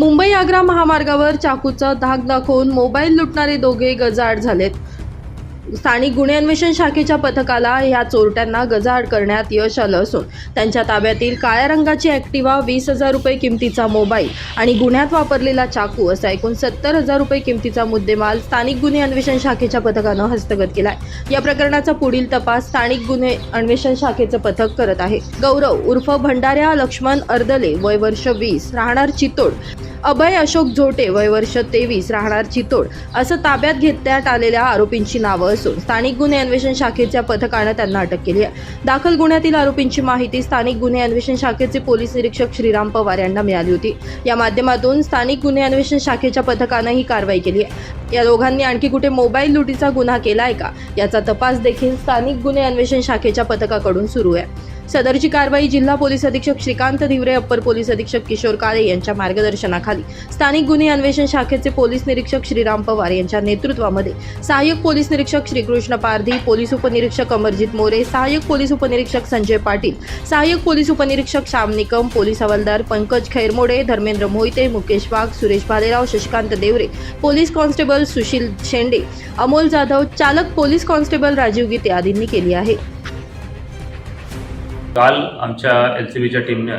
मुंबई आग्रा महामार्गावर चाकूचा धाक दाखवून मोबाईल लुटणारे दोघे गजाआड झालेत. स्थानिक गुन्हे अन्वेषण शाखेच्या पथकाला या चोरट्यांना गजाआड करण्यात यश आलं असून त्यांच्या ताब्यातील काळ्या रंगाची ॲक्टिवा वीस हजार रुपये किमतीचा मोबाईल आणि गुन्ह्यात वापरलेला चाकू असा एकूण सत्तर हजार रुपये किमतीचा मुद्देमाल स्थानिक गुन्हे अन्वेषण शाखेच्या पथकानं हस्तगत केलाय. या प्रकरणाचा पुढील तपास स्थानिक गुन्हे अन्वेषण शाखेचं पथक करत आहे. गौरव उर्फ भंडाऱ्या लक्ष्मण अर्दले वय वर्ष वीस राहणार चितोड अभय अशोक झोटे वय वर्ष तेवीस राहणार चितोड असं ताब्यात घेतण्यात आलेल्या आरोपींची नावं असून स्थानिक गुन्हे अन्वेषण शाखेच्या पथकानं त्यांना अटक केली आहे. दाखल गुन्ह्यातील आरोपींची माहिती स्थानिक गुन्हे अन्वेषण शाखेचे पोलीस निरीक्षक श्रीराम पवार यांना मिळाली होती. या माध्यमातून स्थानिक गुन्हे अन्वेषण शाखेच्या पथकानं ही कारवाई केली आहे. या दोघांनी आणखी कुठे मोबाईल लुटीचा गुन्हा केला आहे का? याचा तपास देखील स्थानिक गुन्हे अन्वेषण शाखेच्या पथकाकडून सुरू आहे. सदरची कारवाई जिल्हा पोलीस अधीक्षक श्रीकांत धिवरे अप्पर पोलीस अधीक्षक किशोर काळे यांच्या मार्गदर्शनाखाली. स्थानिक गुन्हे अन्वेषण शाखेचे पोलीस निरीक्षक श्रीराम पवार यांच्या नेतृत्वामध्ये. सहाय्यक पोलीस निरीक्षक श्रीकृष्ण पारधी पोलीस उपनिरीक्षक अमरजित मोरे सहाय्यक पोलीस उपनिरीक्षक संजय पाटील सहाय्यक पोलीस उपनिरीक्षक श्याम निकम पोलीस हवालदार पंकज खैरमोडे धर्मेंद्र मोहिते मुकेश वाघ सुरेश भालेराव शशिकांत देवरे पोलीस कॉन्स्टेबल सुशील शेंडे अमोल जाधव चालक पोलीस कॉन्स्टेबल राजीव गीते आदींनी केली आहे. काल आमच्या एल सी बीच्या टीमने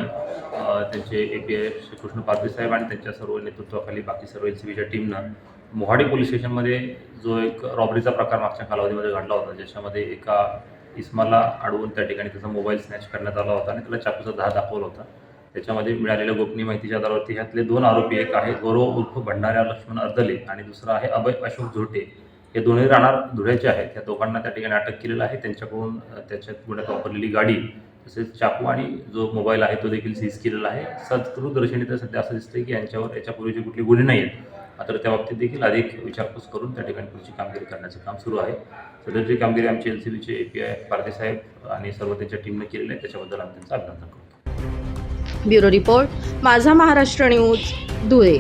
त्यांचे A P I Shrikrishna Pardhi साहेब आणि त्यांच्या सर्व नेतृत्वाखाली बाकी सर्व एल सी बीच्या टीमनं मोहाडी पोलीस स्टेशनमध्ये जो एक रॉबरीचा प्रकार मागच्या कालावधीमध्ये घडला होता ज्याच्यामध्ये एका इस्माला अडवून त्या ठिकाणी त्याचा मोबाईल स्नॅच करण्यात आला होता आणि त्याला चाकूचा दहा दाखवला होता. त्याच्यामध्ये मिळालेल्या गोपनीय माहितीच्या आधारावरती ह्यातले दोन आरोपी एक आहे गौरव उर्फ भंडाऱ्या लक्ष्मण अर्दले आणि दुसरा आहे अभय अशोक झोटे. हे दोन्ही राहणार धुळ्याचे आहेत. त्या दोघांना त्या ठिकाणी अटक केलेलं आहे. त्यांच्याकडून त्याच्यात गुन्ह्यात वापरलेली गाडी तसेच चाकू आणि जो मोबाईल आहे तो देखील सीज केलेला आहे. सत्कृदर्शनी तर सध्या असं दिसतंय की यांच्यावर याच्यापूर्वीचे कुठले गुन्हे नाही आहेत मात्र त्या बाबतीत देखील अधिक विचारपूस करून त्या ठिकाणी पुढची कामगिरी करण्याचं काम सुरू आहे. सध्याची कामगिरी आमची एल सी बीचे ए पी आय पारदे साहेब आणि सर्व त्यांच्या टीमने केलेली आहे त्याच्याबद्दल आम्ही त्यांचं अभिनंदन करतो. ब्युरो रिपोर्ट माझा महाराष्ट्र न्यूज धुळे.